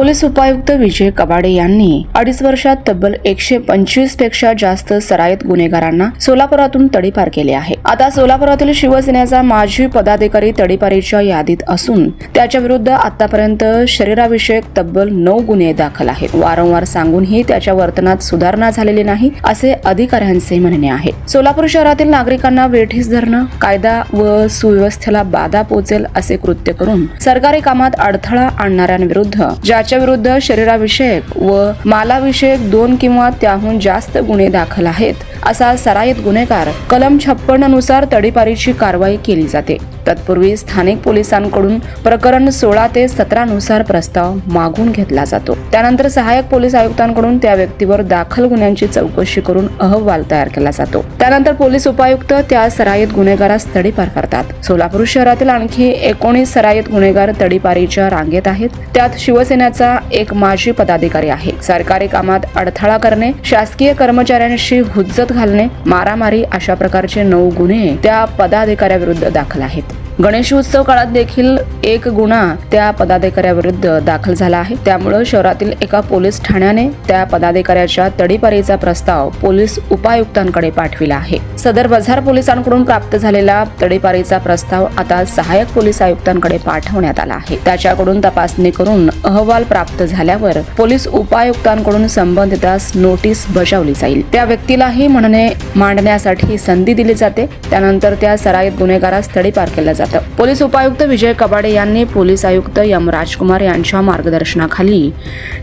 Police उपायुक्त विजय कबाडे यांनी अडीच वर्षात तब्बल एकशे पंचवीसपेक्षा जास्त सराईत गुन्हेगारांना सोलापुरातून तडीपार केले आहे. आता सोलापुरातील शिवसेनेचा माजी पदाधिकारी तडीपारीच्या यादीत असून त्याच्या विरुद्ध आतापर्यंत शरीराविषयक तब्बल नऊ गुन्हे दाखल आहेत. वारंवार सांगूनही त्याच्या वर्तनात सुधारणा झालेली नाही असे अधिकाऱ्यांचे म्हणणे आहे. सोलापूर शहरातील नागरिकांना वेठीस धरणं कायदा व सुव्यवस्थेला बाधा पोचेल असे कृत्य करून सरकारी कामात अडथळा आणणाऱ्यांविरुद्ध ज्याच्या विरुद्ध शरीराविषयक व मालाविषयक दोन किंवा त्याहून जास्त गुन्हे दाखल आहेत. असा सराईत गुन्हेगार कलम छप्पन्ननुसार तडीपारीची कारवाई केली जाते. तत्पूर्वी स्थानिक पोलिसांकडून प्रकरण सोळा ते सतरा नुसार प्रस्ताव मागून घेतला जातो. त्यानंतर सहाय्यक पोलीस आयुक्तांकडून त्या व्यक्तीवर दाखल गुन्ह्यांची चौकशी करून अहवाल तयार केला जातो. त्यानंतर पोलीस उपायुक्त त्या सराईत गुन्हेगारास तडीपार करतात सोलापूर शहरातील आणखी एकोणीस सराईत गुन्हेगार तडीपारीच्या रांगेत आहेत. त्यात शिवसेनेचा एक माजी पदाधिकारी आहे. सरकारी कामात अडथळा करणे शासकीय कर्मचाऱ्यांशी हुज्जत घालणे मारामारी अशा प्रकारचे नऊ गुन्हे त्या पदाधिकाऱ्याविरुद्ध दाखल आहेत. गणेश उत्सव काळात देखील एक गुन्हा त्या पदाधिकाऱ्याविरुद्ध दाखल झाला आहे. त्यामुळे शहरातील एका पोलीस ठाण्याने त्या पदाधिकाऱ्याच्या तडीपारीचा प्रस्ताव पोलीस उपायुक्तांकडे पाठविला आहे. सदर बझार पोलिसांकडून प्राप्त झालेला तडीपारीचा प्रस्ताव आता सहाय्यक पोलीस आयुक्तांकडे पाठवण्यात आला आहे. त्याच्याकडून तपासणी करून अहवाल प्राप्त झाल्यावर पोलीस उपायुक्तांकडून संबंधितास नोटीस बजावली जाईल. त्या व्यक्तीलाही म्हणणे मांडण्यासाठी संधी दिली जाते. त्यानंतर त्या सराईत गुन्हेगारास तडीपार केलं जातं. पोलीस उपायुक्त विजय कबाडे यांनी पोलीस आयुक्त यम राजकुमार यांच्या मार्गदर्शनाखाली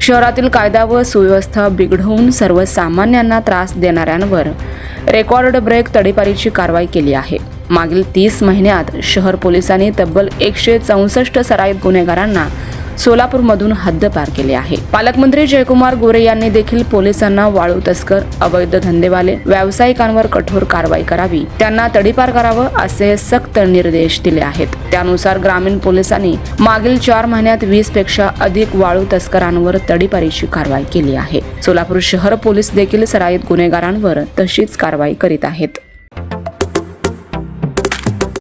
शहरातील कायदा व सुव्यवस्था बिघडवून सर्वसामान्यांना त्रास देणाऱ्यांवर रेकॉर्ड ब्रेक तडीपारीची कारवाई केली आहे. मागील तीस महिन्यात शहर पोलिसांनी तब्बल एकशे चौसष्ट सराईत गुन्हेगारांना सोलापूरमधून हद्दपार केले आहे. पालकमंत्री जयकुमार गोरे यांनी देखील पोलिसांना वाळू तस्कर अवैध धंदेवाले व्यावसायिकांवर कठोर कारवाई करावी त्यांना तडीपार करावं असे सक्त निर्देश दिले आहेत. त्यानुसार ग्रामीण पोलिसांनी मागील चार महिन्यात वीसपेक्षा अधिक वाळू तस्करांवर तडीपारीची कारवाई केली आहे. सोलापूर शहर पोलीस देखील सराईत गुन्हेगारांवर तशीच कारवाई करीत आहेत.